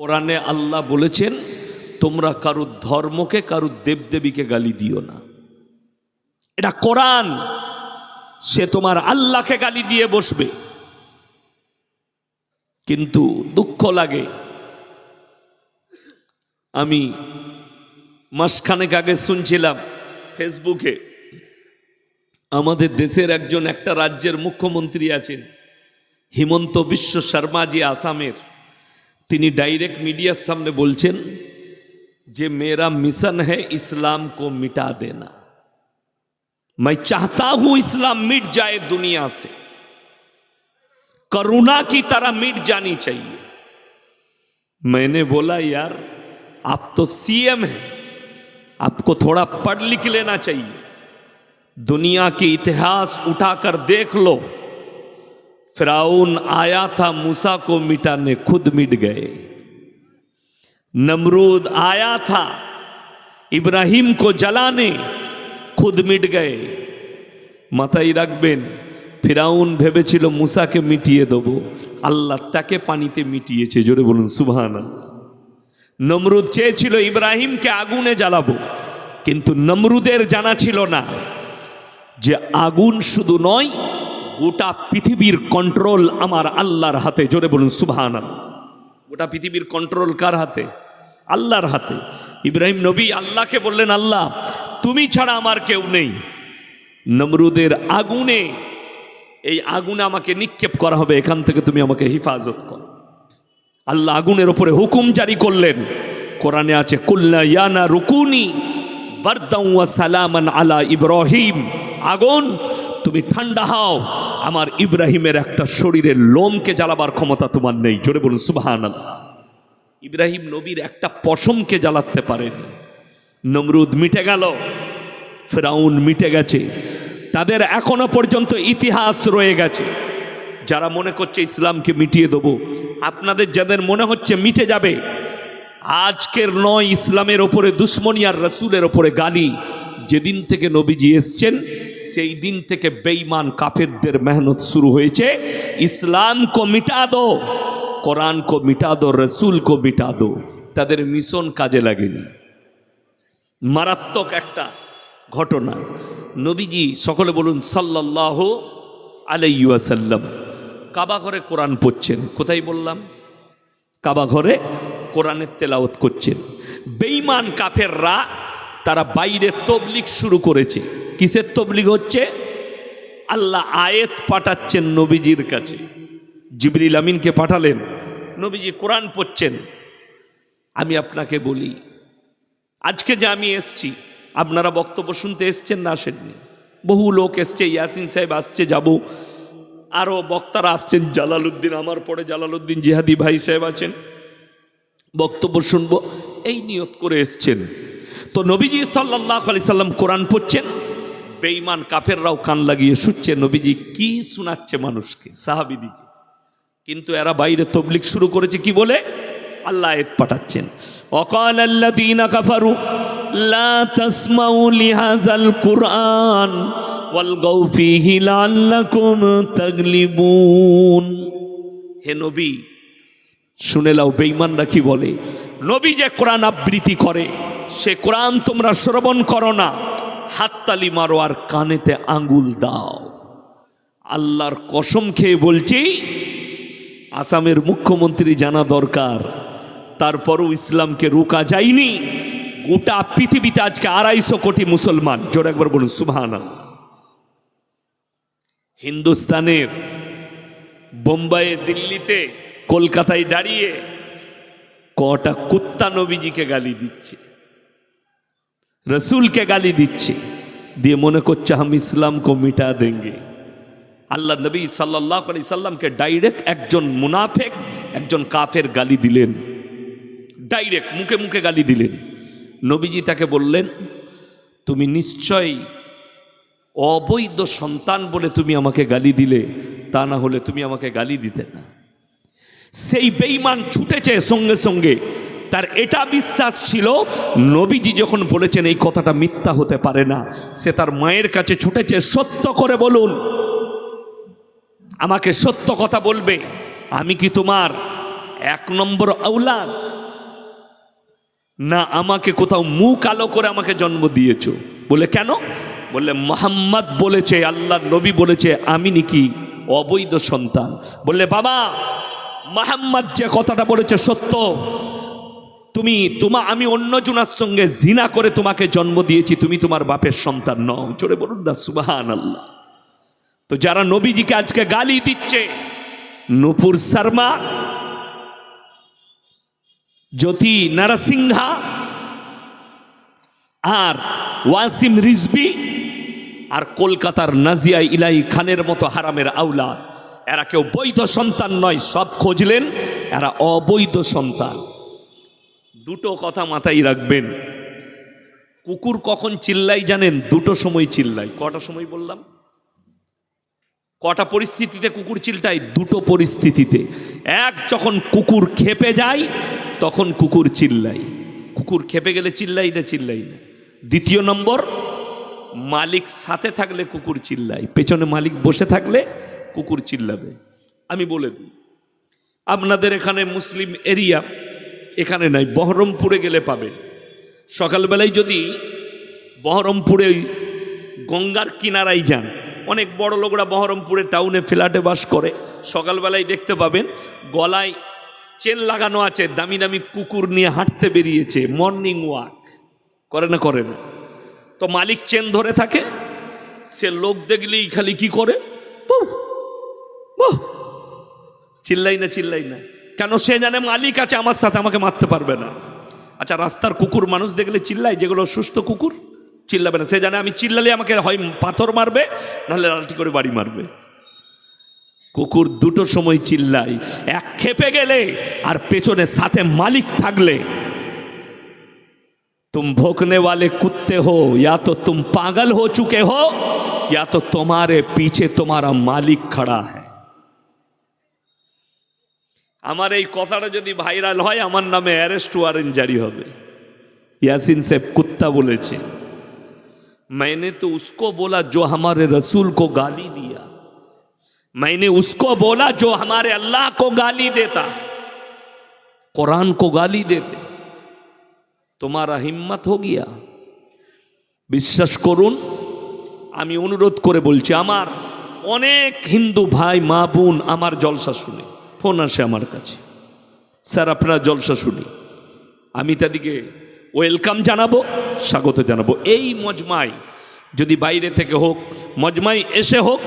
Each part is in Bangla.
কোরআনে আল্লাহ বলেছেন, তোমরা কারুর ধর্মকে কারুর দেবদেবীকে গালি দিও না। এটা কোরআন। সে তোমার আল্লাহকে গালি দিয়ে বসবে। কিন্তু দুঃখ লাগে। আমি মাসখানেক আগে শুনছিলাম ফেসবুকে, আমাদের দেশের একজন একটা রাজ্যের মুখ্যমন্ত্রী আছেন, হিমন্ত বিশ্ব শর্মাজি আসামের। তিনি ডাইরেক্ট মিডিয়ার সামনে বলছেন যে मेरा मिशन है इस्लाम को मिटा देना मैं चाहता हूं इस्लाम मिट जाए दुनिया से करुणा की तरह मिट जानी चाहिए मैंने बोला यार आप तो सीएम हैं आपको थोड़ा पढ़ लिख लेना चाहिए दुनिया के इतिहास उठाकर देख लो फिराउन आया था मूसा को मिटाने खुद मिट गए नमरूद आया था इब्राहिम को जलाने खुद मिट गए মাথায় রাখবেন ফিরাউন ভেবেছিল মুসাকে মিটিয়ে দেবো আল্লাহ তাকে পানিতে মিটিয়েছে জোরে বলুন সুবহানা নমরুদ চেয়েছিল ইব্রাহিমকে আগুনে জ্বালাবো কিন্তু নমরুদের জানা ছিল না যে আগুন শুধু নয় গোটা পৃথিবীর কন্ট্রোল আমার আল্লাহর হাতে। জোরে বলুন সুবহানা গোটা পৃথিবীর কন্ট্রোল কার হাতে? আল্লাহর হাতে। ইব্রাহিম নবী আল্লাহকে বললেন, আল্লাহ, তুমি ছাড়া আমার কেউ নেই। নমরুদের আগুনে, এই আগুনে আমাকে নিক্ষেপ করা হবে। এখান থেকে তুমি আমাকে হিফাজত কর। আল্লাহ আগুনের ওপরে হুকুম জারি করলেন। কোরআনে আছে কুল্লা ইয়ানা রুকুনি বারদাউ ওয়া সালামান আলা ইব্রাহিম। আগুন তুমি ঠান্ডা হও। আমার ইব্রাহিমের একটা শরীরের লোমকে জ্বালাবার ক্ষমতা তোমার নেই। জোরে বলুন, সুবহানাল্লাহ। ইব্রাহিম নবীর একটা পশমকে জ্বালাতে পারেনি নমরুদ মিটে গেল, ফেরাউন মিটে গেছে। তাদের এখনও পর্যন্ত ইতিহাস রয়ে গেছে। যারা মনে করছে ইসলামকে মিটিয়ে দেবো, আপনাদের যাদের মনে হচ্ছে মিটে যাবে, আজকের নয় ইসলামের ওপরে, দুশ্মনী আর রসুলের ওপরে গালি। যেদিন থেকে নবীজি এসছেন সেই দিন থেকে বেঈমান কাফেরদের মেহনত শুরু হয়েছে। ইসলাম কো মিটা দো কোরআন কো মিটা দো রসুল কো মিটা দো। তাদের মিশন কাজে লাগেনি। মারাত্মক একটা ঘটনা। নবীজি সকলে বলুন সাল্লাহ আলাইসাল্লাম কাবা ঘরে কোরআন পড়ছেন। কোথায় বললাম? কাবা ঘরে কোরআনের তেলাওত করছেন। বেইমান কাফেররা তারা বাইরে তবলিক শুরু করেছে। কিসের তবলিগ হচ্ছে? আল্লাহ আয়েত পাঠাচ্ছেন নবীজির কাছে। জিবরিল আমিনকে পাঠালেন, নবীজি কোরআন পড়ছেন। আমি আপনাকে বলি, আজকে যে আমি এসছি, আপনারা বক্তব্য শুনতে এসছেন না আসেননি? বহু লোক এসছে, ইয়াসিন সাহেব আসছে, যাব। আরও বক্তারা আসছেন, জালালউদ্দিন আমার পরে জালালউদ্দিন জিহাদি ভাই সাহেব আছেন। বক্তব্য শুনব, এই নিয়ত করে এসছেন। তো নবীজি সাল্লাহ আলি সাল্লাম কোরআন পড়ছেন বেঈমান কাফেররাও কান লাগিয়ে শুচ্ছে, নবীজি কি শোনাচ্ছে মানুষকে সাহাবিদিকে কিন্তু এরা বাইরে তবলিক শুরু করেছে কি বলে? আল্লাহ আয়াত পাঠাচ্ছেন। অকাল আল্লাযীনা কাফারু, লা তাসমাউ লিহাযাল কুরআন ওয়ালগাউ ফীহি লাআল্লাকুম তাগলিবুন। হে নবী, শুনে লাও বেঈমানরা কি বলে? নবী যে কোরআন আবৃত্তি করে, সে কোরআন তোমরা শ্রবণ করো না। হাততালি মারো আর কানেতে আঙ্গুল দাও। আল্লাহর কসম খেয়ে বলছি, আসামের মুখ্যমন্ত্রী জানা দরকার। তারপরও ইসলামকে রোকা যায়নি। গোটা পৃথিবীতে আজকে আড়াইশো কোটি মুসলমান। জোর একবার বলুন সুবহানা হিন্দুস্তানের বোম্বাইয়ে দিল্লিতে, কলকাতায় দাঁড়িয়ে কটা কুত্তা নবীজিকে গালি দিচ্ছে। রসুলকে গালি দিচ্ছে। দিয়ে মনে করছে, হাম ইসলাম কো মিটা দেঙ্গে। আল্লাহ নবী সাল্লাহ আলি সাল্লামকে ডাইরেক্ট একজন মুনাফেক, একজন কাফের গালি দিলেন। ডাইরেক্ট মুখে মুখে গালি দিলেন। নবীজি তাকে বললেন, তুমি নিশ্চয়ই অবৈধ সন্তান বলে তুমি আমাকে গালি দিলে, তা না হলে তুমি আমাকে গালি দিতে না। সেই বেইমান ছুটেছে সঙ্গে সঙ্গে। তার এটা বিশ্বাস ছিল, নবীজি যখন বলেছেন এই কথাটা মিথ্যা হতে পারে না, সে তার মায়ের কাছে ছুটেছে, সত্য করে বলুন। আমাকে সত্য কথা বলবে, আমি কি তোমার এক নম্বর আউলাদ না, আমাকে কোথাও মুখ আলো করে আমাকে জন্ম দিয়েছ। বলে কেন? বললে মোহাম্মদ বলেছে, আল্লাহ নবী বলেছে, আমি নাকি অবৈধ সন্তান। বললে বাবা, মোহাম্মদ যে কথাটা বলেছে সত্য। তুমি, তোমা, আমি অন্য জনার সঙ্গে জিনা করে তোমাকে জন্ম দিয়েছি, তুমি তোমার বাপের সন্তান নও। জোরে বলুন না সুবাহান আল্লাহ তো যারা নবীজিকে আজকে গালি দিচ্ছে, নুপুর শর্মা, জ্যোতি নারাসিংহা, আর ওয়াসিম রিজবি, আর কলকাতার নাজিয়া ইলাই খানের মতো হারামের আউলা এরা কেউ বৈধ সন্তান নয়, সব খুঁজলেন, এরা অবৈধ সন্তান। দুটো কথা মাথায় রাখবেন। কুকুর কখন চিল্লাই জানেন? দুটো সময় চিল্লাই কটা সময় বললাম? কটা পরিস্থিতিতে কুকুর চিল্টায়? দুটো পরিস্থিতিতে। এক, যখন কুকুর খেপে যায়, তখন কুকুর চিল্লাই কুকুর খেপে গেলে চিল্লাই না চিল্লাই না। দ্বিতীয় নম্বর, মালিক সাথে থাকলে কুকুর চিল্লাই পেছনে মালিক বসে থাকলে কুকুর চিল্লাবে। আমি বলে দিই, আপনাদের এখানে মুসলিম এরিয়া এখানে নাই, বহরমপুরে গেলে পাবেন সকালবেলায় যদি বহরমপুরে গঙ্গার কিনারায় যান, অনেক বড় লোকরা বহরমপুরে টাউনে ফ্ল্যাটে বাস করে, সকালবেলায় দেখতে পাবেন গলায় চেন লাগানো আছে, দামি দামি কুকুর নিয়ে হাঁটতে বেরিয়েছে মর্নিং ওয়াক করে না করে না। তো মালিক চেন ধরে থাকে, সে লোক দেখলেই খালি কি করে। চিল্লাই না চিল্লাই না। কেন সে জানে মালিক আছে আমার সাথে আমাকে মারতে পারবে না আচ্ছা রাস্তার কুকুর মানুষ দেখলে চিল্লাই যেগুলো সুস্থ কুকুর চিল্লাবে না সে জানে আমি চিল্লালে আমাকে হয় পাথর মারবে নাহলে লালটি করে বাড়ি মারবে কুকুর দুটো সময় চিল্লাই এক খেপে গেলে আর পেছনে সাথে মালিক থাকলে तुम भोंकने वाले कुत्ते हो या तो तुम पागल हो चुके हो या तो तुम्हारे पीछे तुम्हारा मालिक खड़ा है আমার এই কথাটা যদি ভাইরাল হয়, আমার নামে অ্যারেস্ট ওয়ারেন্ট জারি হবে। ইয়াসিন সাহেব কুত্তা বলেছে, মাইনে তো उसको বলা जो আমার রসুল কো গালি দিয়া। मैंने उसको বলা जो আমার আল্লাহ কো গালি দেতা। কোরআন কো গালি দেতে। তোমারা হিম্মত হো গিয়া। বিশ্বাস করুন, আমি অনুরোধ করে বলছি, আমার অনেক হিন্দু ভাই, মা বোন আমার জলসা শুনে। ফোন আসে আমার কাছে? স্যার, আপনার জলসা শুনি। আমি তাদেরকে ওয়েলকাম জানাব, স্বাগত জানাব। এই মজমাই যদি বাইরে থেকে হোক মজমাই এসে হোক,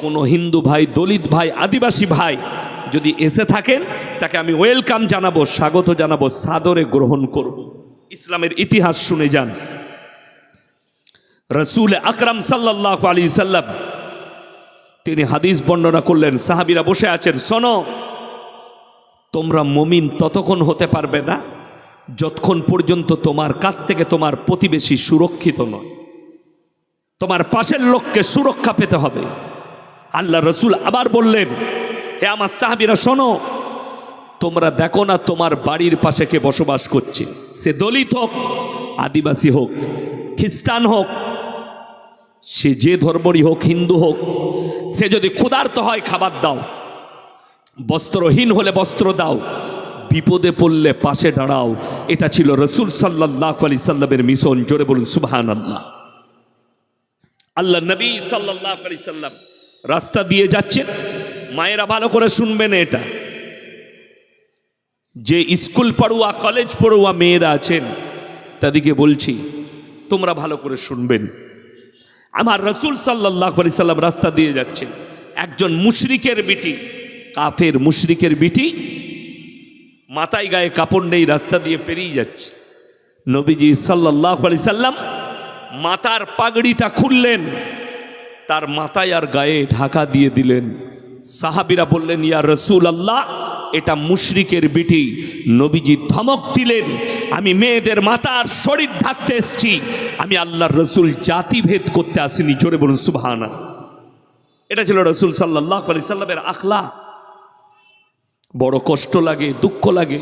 কোনো হিন্দু ভাই, দলিত ভাই, আদিবাসী ভাই যদি এসে থাকেন, তাকে আমি ওয়েলকাম জানাব, স্বাগত জানাব, সাদরে গ্রহণ করব। ইসলামের ইতিহাস শুনে যান। রসুল আকরাম সাল্লাহ আলী সাল্লাম, তিনি হাদিস বর্ণনা করলেন, সাহাবিরা বসে আছেন, শোনো তোমরা মমিন ততক্ষণ হতে পারবে না যতক্ষণ পর্যন্ত তোমার কাছ থেকে তোমার প্রতিবেশী সুরক্ষিত নয়। তোমার পাশের লোককে সুরক্ষা পেতে হবে। আল্লাহ রসুল আবার বললেন হে আমার সাহাবিরা, শোনো, তোমরা দেখো না তোমার বাড়ির পাশে কে বসবাস করছে। সে দলিত হোক, আদিবাসী হোক, খ্রিস্টান হোক, সে যে ধর্মরই হোক, হিন্দু হোক, সে যদি ক্ষুধার্ত হয়, খাবার দাও। বস্ত্রহীন হলে বস্ত্র দাও, বিপদে পড়লে পাশে দাঁড়াও। এটা ছিল রসুল সাল্লাহ আলি সাল্লামের মিশন, জোরে বলুন সুবাহান আল্লাহ আল্লাহ নবী সাল্লাহ আলি সাল্লাম রাস্তা দিয়ে যাচ্ছেন, মায়েরা ভালো করে শুনবেন এটা। যে স্কুল পড়ুয়া, কলেজ পড়ুয়া মেয়েরা আছেন, তাদেরকে বলছি, তোমরা ভালো করে শুনবেন। আমার রসুল সাল্লাহ আলি সাল্লাম রাস্তা দিয়ে যাচ্ছেন। একজন মুশরিকের বিটি কাফের মুশরিকের বিটি মাথায় গায়ে কাপড় নেই, রাস্তা দিয়ে পেরিয়ে যাচ্ছে। নবীজি সাল্লাহ আলি সাল্লাম মাথার পাগড়িটা খুললেন, তার মাথায় আর গায়ে ঢাকা দিয়ে দিলেন। সাহাবিরা বললেন, ইয়া রসুল আল্লাহ এটা মুশরিকের বিটি। নবীজি ধমক দিলেন, আমি মেয়েদের মাথার শরীর ঢাকতে এসছি। আমি আল্লাহর রসুল জাতিভেদ করতে আসিনি। জোরে বলুন সুবহানা এটা ছিল রসুল সাল্লাহ আলি সাল্লামের আখলা বড় কষ্ট লাগে, দুঃখ লাগে।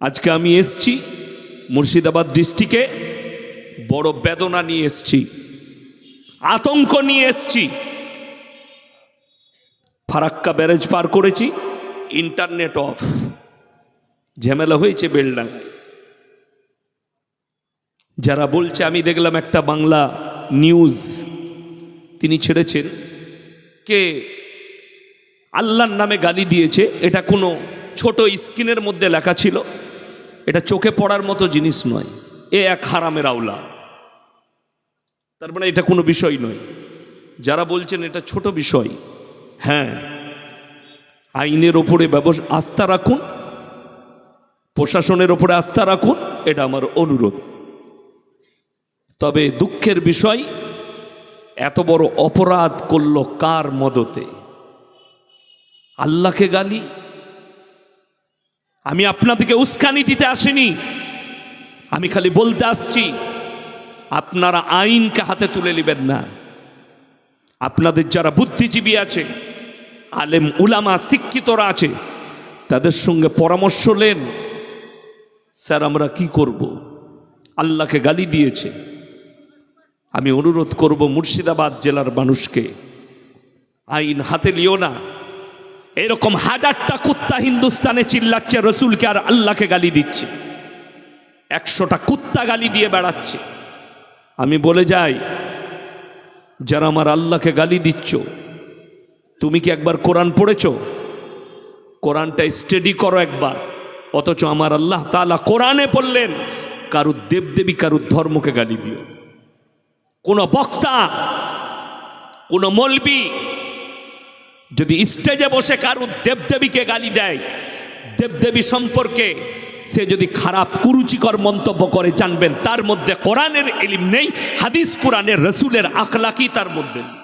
আজকে আমি এসছি মুর্শিদাবাদ ডিস্ট্রিক্টে, বড় বেদনা নিয়ে এসছি, আতঙ্ক নিয়ে এসছি। ফারাক্কা ব্যারেজ পার করেছি, ইন্টারনেট অফ। ঝামেলা হয়েছে বেলডাঙ্গায়। যারা বলছে, আমি দেখলাম একটা বাংলা নিউজ, তিনি ছেড়েছেন। কে? আল্লাহর নামে গালি দিয়েছে। এটা কোনো ছোট স্ক্রিনের মধ্যে লেখা ছিল। এটা চোখে পড়ার মতো জিনিস নয়। এ এক হারামের আওলা। তার মানে এটা কোনো বিষয় নয়। যারা বলছেন এটা ছোট বিষয় হ্যাঁ আইনের ওপরে ব্যবস, আস্থা রাখুন। প্রশাসনের ওপরে আস্থা রাখুন। এটা আমার অনুরোধ। তবে দুঃখের বিষয়, এত বড় অপরাধ করল কার মদতে? আল্লাহকে গালি। আমি আপনাদেরকে উস্কানি দিতে আসিনি। আমি খালি বলতে আসছি, আপনারা আইনকে হাতে তুলে নেবেন না। আপনাদের যারা বুদ্ধিজীবী আছে, আলেম, উলামা, শিক্ষিতরা আছে, তাদের সঙ্গে পরামর্শ নেন। স্যার, আমরা কি করব? আল্লাহকে গালি দিয়েছে। আমি অনুরোধ করব মুর্শিদাবাদ জেলার মানুষকে, আইন হাতে লিও না। এরকম হাজারটা কুত্তা হিন্দুস্তানে চিল্লাচ্ছে, রসুলকে আর আল্লাহকে গালি দিচ্ছে। একশোটা কুত্তা গালি দিয়ে বেড়াচ্ছে। আমি বলে যাই, যারা আমার আল্লাহকে গালি দিচ্ছ, তুমি কি একবার কোরআন পড়েছ? কোরআনটা স্টাডি করো একবার, অথচ আমার আল্লাহ তালা কোরআনে পড়লেন কারুর দেবদেবী কারুর ধর্মকে গালি দিও। কোনো বক্তা, কোনো মলবি যদি স্টেজে বসে কারুর দেবদেবীকে গালি দেয়, দেবদেবী সম্পর্কে সে যদি খারাপ কুরুচিকর মন্তব্য করে জানবেন, তার মধ্যে কোরআনের এলিম নেই, হাদিস কোরআনের রসুলের আখলাকি তার মধ্যে।